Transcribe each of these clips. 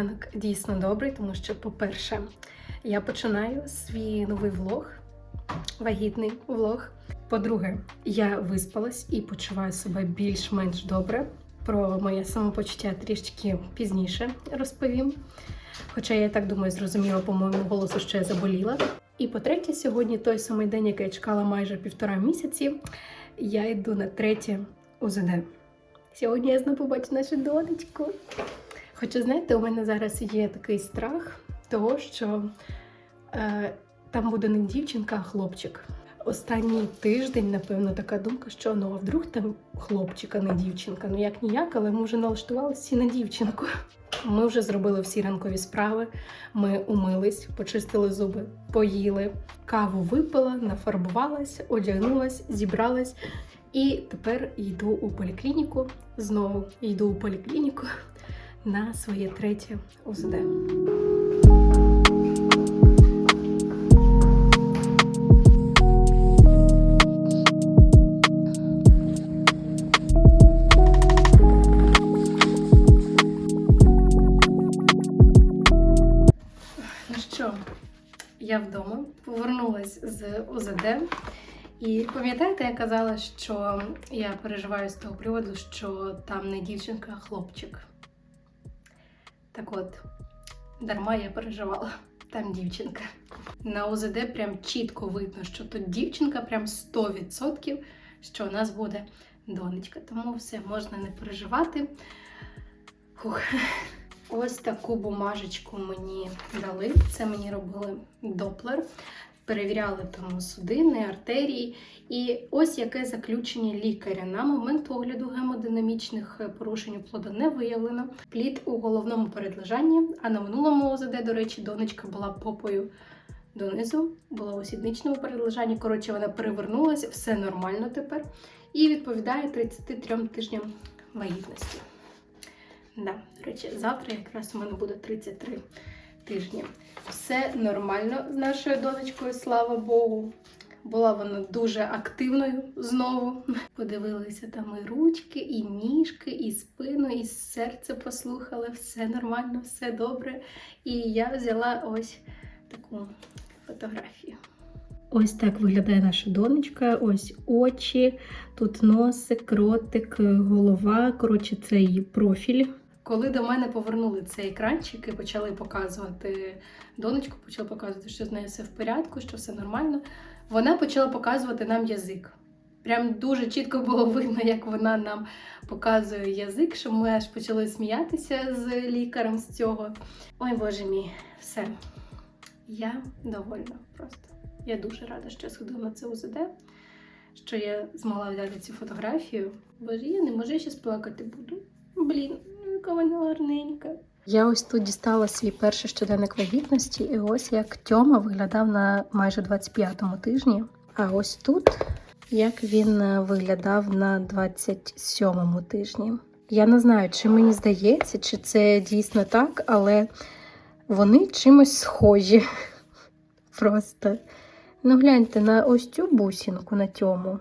Ранок дійсно добрий, тому що, по-перше, я починаю свій новий влог, вагітний влог. По-друге, я виспалась і почуваю себе більш-менш добре. Про моє самопочуття трішки пізніше розповім. Хоча я так думаю, зрозуміла по моєму голосу, що я заболіла. І по-третє, сьогодні той самий день, який я чекала майже півтора місяці, я йду на третє УЗД. Сьогодні я знову побачу нашу донечку. Хоча, знаєте, у мене зараз є такий страх того, що е, там буде не дівчинка, а хлопчик. Останній тиждень, напевно, така думка, що ну а вдруг там хлопчик, а не дівчинка. Ну як ніяк, але ми вже налаштувалися на дівчинку. Ми вже зробили всі ранкові справи. Ми умились, почистили зуби, поїли, каву випила, нафарбувалась, одягнулась, зібралась. І тепер йду у поліклініку. Знову йду у поліклініку на своє третє УЗД. Ну я вдома повернулась з УЗД. І пам'ятаєте, я казала, що я переживаю з того приводу, що там не дівчинка, а хлопчик. Так от, дарма я переживала, там дівчинка. На ОЗД прям чітко видно, що тут дівчинка, прям 100%, що у нас буде донечка. Тому все можна не переживати. Фух. Ось таку бумажечку мені дали. Це мені робили доплер. Перевіряли там судини, артерії. І ось яке заключення лікаря. На момент огляду гемодинамічних порушень плода не виявлено. Плід у головному передлежанні, а на минулому ОЗД, до речі, донечка була попою донизу, була у сідничному передлежанні. Коротше, вона перевернулася, все нормально тепер. І відповідає 33 тижням вагітності. Да, до речі, завтра якраз у мене буде 33 тижні. Все нормально з нашою донечкою, слава Богу. Була вона дуже активною знову. Подивилися там і ручки, і ніжки, і спину, і серце послухали. Все нормально, все добре. І я взяла ось таку фотографію. Ось так виглядає наша донечка. Ось очі, тут носик, ротик, голова. Коротше, це її профіль. Коли до мене повернули цей екранчик і почали показувати донечку, почали показувати, що з нею все в порядку, що все нормально, вона почала показувати нам язик. Прям дуже чітко було видно, як вона нам показує язик, що ми аж почали сміятися з лікарем з цього. Ой, боже мій, все. Я довольна просто. Я дуже рада, що я сходила на це УЗД, що я змогла взяти цю фотографію. Боже, я не можу я ще плакати буду. Блін, ну вона гарненька. Я ось тут дістала свій перший щоденник вагітності, і ось як Тьома виглядав на майже 25-му тижні. А ось тут як він е, виглядав на 27-му тижні. Я не знаю, чи мені здається, чи це дійсно так, але вони чимось схожі. Просто. Ну, гляньте на ось цю бусинку на тьому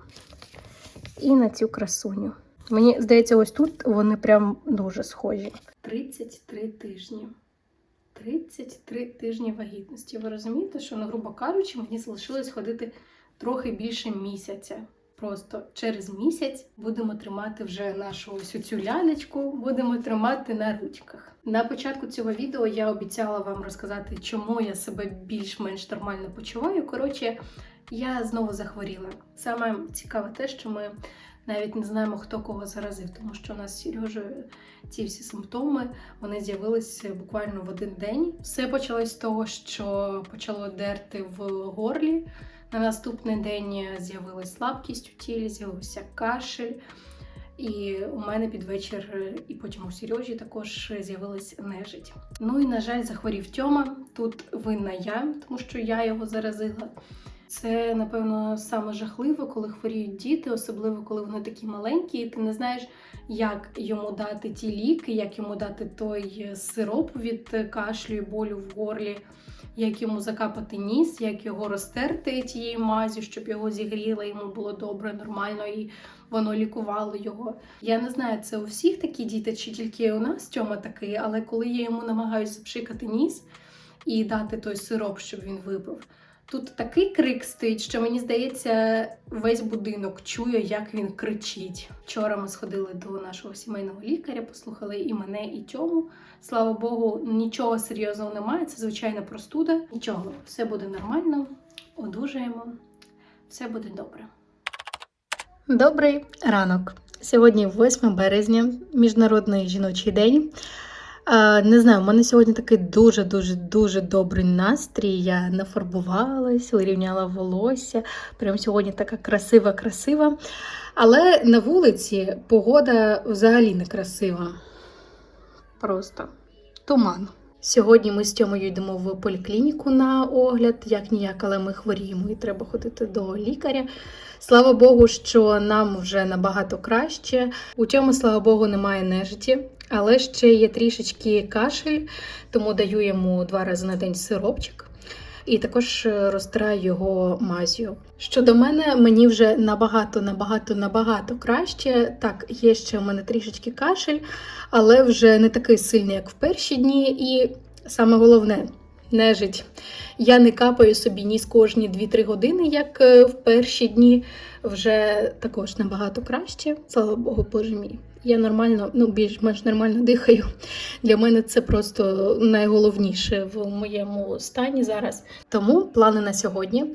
і на цю красуню. Мені здається, ось тут вони прям дуже схожі. 33 тижні. 33 тижні вагітності. Ви розумієте, що, ну, грубо кажучи, мені залишилось ходити трохи більше місяця. Просто через місяць будемо тримати вже нашу ось цю лялечку, будемо тримати на ручках. На початку цього відео я обіцяла вам розказати, чому я себе більш-менш нормально почуваю. Коротше, я знову захворіла. Саме цікаве те, що ми навіть не знаємо, хто кого заразив, тому що у нас з Сережею ці всі симптоми вони з'явилися буквально в один день. Все почалось з того, що почало дерти в горлі. На наступний день з'явилась слабкість у тілі, з'явився кашель. І у мене під вечір, і потім у Сережі також з'явилась нежить. Ну і, на жаль, захворів Тьома. Тут винна я, тому що я його заразила. Це, напевно, саме жахливо, коли хворіють діти, особливо коли вони такі маленькі, і ти не знаєш, як йому дати ті ліки, як йому дати той сироп від кашлю і болю в горлі, як йому закапати ніс, як його розтерти тією мазю, щоб його зігріло, йому було добре, нормально і воно лікувало його. Я не знаю, це у всіх такі діти, чи тільки у нас Тьома такий, але коли я йому намагаюся запшикати ніс і дати той сироп, щоб він випив. Тут такий крик стоїть, що мені здається, весь будинок чує, як він кричить. Вчора ми сходили до нашого сімейного лікаря, послухали і мене, і Тьому. Слава Богу, нічого серйозного немає. Це звичайна простуда. Нічого, все буде нормально, одужаємо, все буде добре. Добрий ранок. Сьогодні 8 березня, Міжнародний жіночий день. Не знаю, у мене сьогодні такий дуже-дуже дуже добрий настрій. Я нафарбувалась, вирівняла волосся. Прям сьогодні така красива, красива. Але на вулиці погода взагалі не красива. Просто туман. Сьогодні ми з Тьомою йдемо в поліклініку на огляд, як ніяк, але ми хворіємо і треба ходити до лікаря. Слава Богу, що нам вже набагато краще. У цьому, слава Богу, немає нежиті, але ще є трішечки кашель, тому даю йому два рази на день сиропчик. І також е, розтираю його мазю. Щодо мене, мені вже набагато, набагато, набагато краще. Так, є ще у мене трішечки кашель, але вже не такий сильний, як в перші дні. І саме головне нежить. Я не капаю собі ніс кожні 2-3 години, як е, в перші дні. Вже також набагато краще. Слава Богу, Боже мій. Я нормально, ну більш-менш нормально дихаю. Для мене це просто найголовніше в моєму стані зараз. Тому плани на сьогодні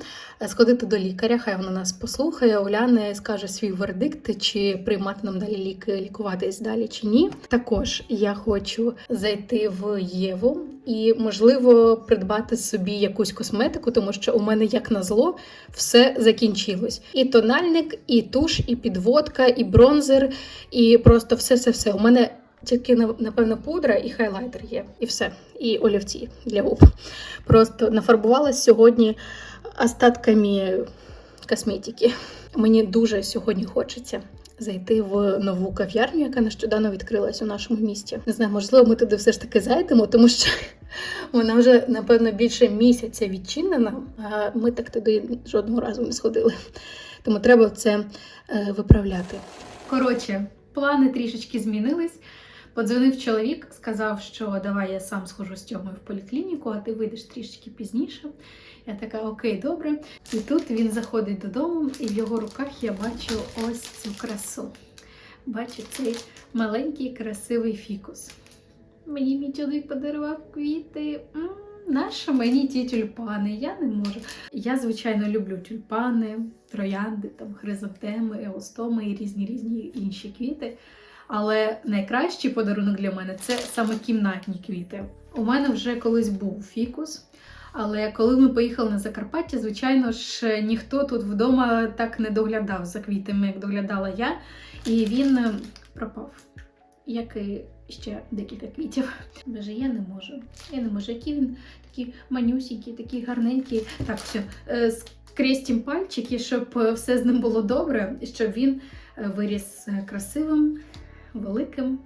е, сходити до лікаря, хай вона нас послухає, огляне, скаже свій вердикт, чи приймати нам далі ліки, лікуватись далі чи ні. Також я хочу зайти в Єву і, можливо, придбати собі якусь косметику, тому що у мене, як назло, все закінчилось. І тональник, і туш, і підводка, і бронзер, і просто все-все-все. У мене тільки напевно пудра і хайлайтер є, і все, і олівці для губ. Просто нафарбувалась сьогодні остатками косметики. Мені дуже сьогодні хочеться. Зайти в нову кав'ярню, яка нещодавно відкрилась у нашому місті. Не знаю, можливо, ми туди все ж таки зайдемо, тому що вона вже, напевно, більше місяця відчинена, а ми так туди жодного разу не сходили. Тому треба це е, виправляти. Коротше, плани трішечки змінились. Подзвонив чоловік, сказав, що давай я сам схожу з Тьомою в поліклініку, а ти вийдеш трішечки пізніше. Я така, окей, добре. І тут він заходить додому, і в його руках я бачу ось цю красу. Бачу цей маленький красивий фікус. Мені мій чоловік подарував квіти. Нащо мені ті тюльпани? Я не можу. Я, звичайно, люблю тюльпани, троянди, там, хризантеми, еостоми і різні різні інші квіти. Але найкращий подарунок для мене це саме кімнатні квіти. У мене вже колись був фікус. Але коли ми поїхали на Закарпаття, звичайно ж, ніхто тут вдома так не доглядав за квітами, як доглядала я, і він е, пропав. Як і ще декілька квітів. Боже, я не можу. Я не можу. Які він такі манюсінькі, такі гарненькі. Так, все, скрестім пальчики, щоб е, все з ним було добре, щоб він е, виріс красивим, великим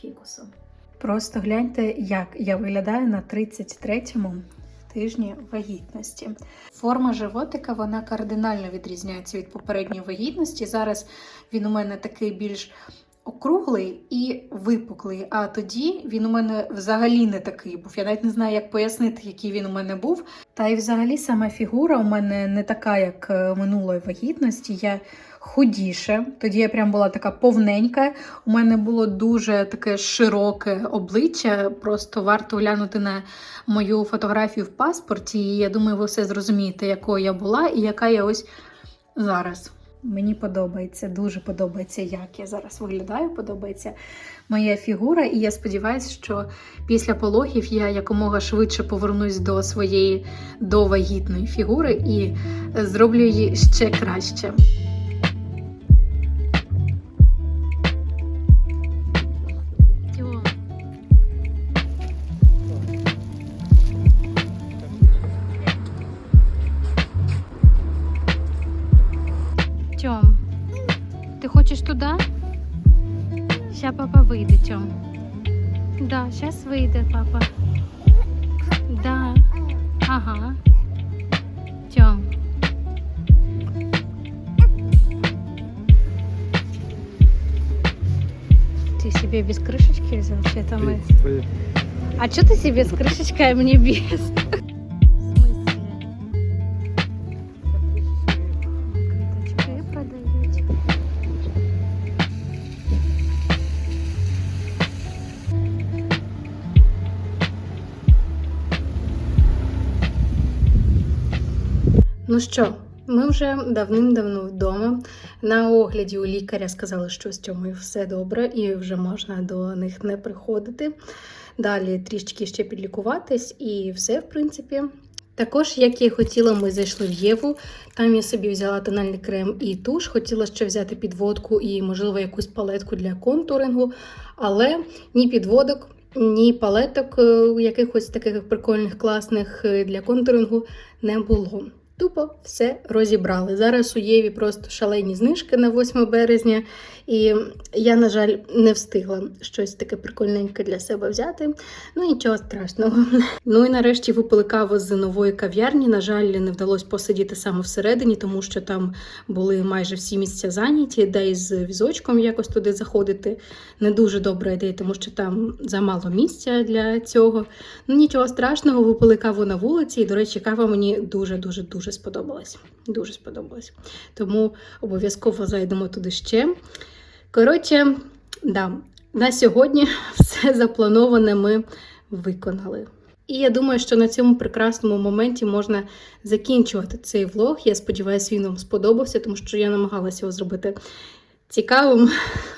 фікусом. Просто гляньте, як я виглядаю на 33-му тижні вагітності. Форма животика вона кардинально відрізняється від попередньої вагітності. Зараз він у мене такий більш округлий і випуклий. А тоді він у мене взагалі не такий був. Я навіть не знаю, як пояснити, який він у мене був. Та й взагалі сама фігура у мене не така, як е, минулої вагітності. Я худіше. Тоді я прям була така повненька. У мене було дуже таке широке обличчя. Просто варто глянути на мою фотографію в паспорті. І я думаю, ви все зрозумієте, якою я була і яка я ось зараз. Мені подобається, дуже подобається, як я зараз виглядаю. Подобається моя фігура, і я сподіваюся, що після пологів я якомога швидше повернусь до своєї довагітної фігури і зроблю її ще краще. Туди? Ща папа вийде, Тьом. Да, зараз вийде папа. Да. Ага. Тьом. Ты себе без крышечки взял? Это мы? А что ты себе с крышечкой, а мне без? Ну що, ми вже давним-давно вдома. На огляді у лікаря сказали, що з цьому все добре, і вже можна до них не приходити. Далі трішки ще підлікуватись, і все, в принципі. Також, як я і хотіла, ми зайшли в Єву. Там я собі взяла тональний крем і туш. Хотіла ще взяти підводку і, можливо, якусь палетку для контурингу, але ні підводок, ні палеток е, якихось таких прикольних, класних е, для контурингу не було. Тупо все розібрали. Зараз у Єві просто шалені знижки на 8 березня, і я, на жаль, не встигла щось таке прикольненьке для себе взяти. Ну нічого страшного. Ну і нарешті випили каву з нової кав'ярні. На жаль, не вдалося посидіти саме всередині, тому що там були майже всі місця зайняті, де із візочком якось туди заходити. Не дуже добра ідея, тому що там замало місця для цього. Ну нічого страшного, випили каву на вулиці. І, до речі, кава мені дуже дуже дуже сподобалась. Дуже сподобалась. Тому обов'язково зайдемо туди ще. Коротше, да, на сьогодні все заплановане ми виконали. І я думаю, що на цьому прекрасному моменті можна закінчувати цей влог. Я сподіваюся, він вам сподобався, тому що я намагалася його зробити цікавим,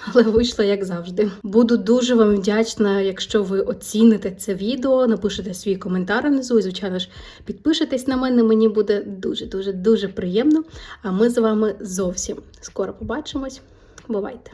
але вийшло як завжди. Буду дуже вам вдячна, якщо ви оціните це відео, напишете свій коментар внизу і, звичайно ж, підпишетесь на мене. Мені буде дуже дуже дуже приємно. А ми з вами зовсім скоро побачимось. Бувайте!